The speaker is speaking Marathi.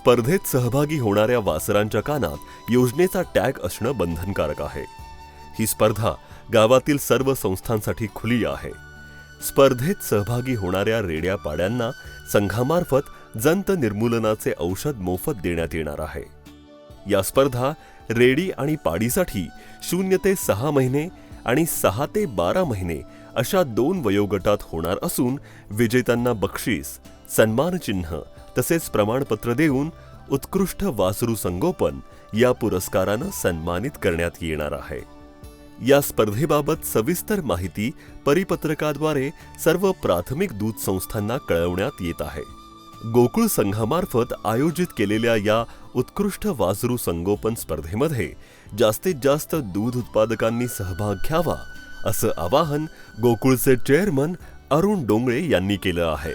स्पर्धेत सहभागी होणाऱ्या वासरांच्या कानात योजनेचा टॅग असणं बंधनकारक आहे. ही स्पर्धा गावातील सर्व संस्थांसाठी खुली आहे. स्पर्धेत सहभागी होणाऱ्या रेड्या पाड्यांना संघामार्फत जंत निर्मूलनाचे औषध मोफत देण्यात येणार आहे. या स्पर्धा रेडी आणि पाडीसाठी शून्य ते सहा महिने आणि सहा ते बारा महिने अशा दोन वयोगटात होणार असून विजेत्यांना बक्षीस सन्मानचिन्ह तसेच प्रमाणपत्र देऊन उत्कृष्ट वासरू संगोपन या पुरस्कारानं सन्मानित करण्यात येणार आहे. या स्पर्धेबाबत सविस्तर माहिती परिपत्रकाद्वारे सर्व प्राथमिक दूध संस्थांना कळवण्यात येत आहे. गोकुळ संघामार्फत आयोजित केलेल्या या उत्कृष्ट वासरू संगोपन स्पर्धेमध्ये जास्तीत जास्त दूध उत्पादकांनी सहभाग घ्यावा असं आवाहन गोकुळचे चेअरमन अरुण डोंगळे यांनी केलं आहे.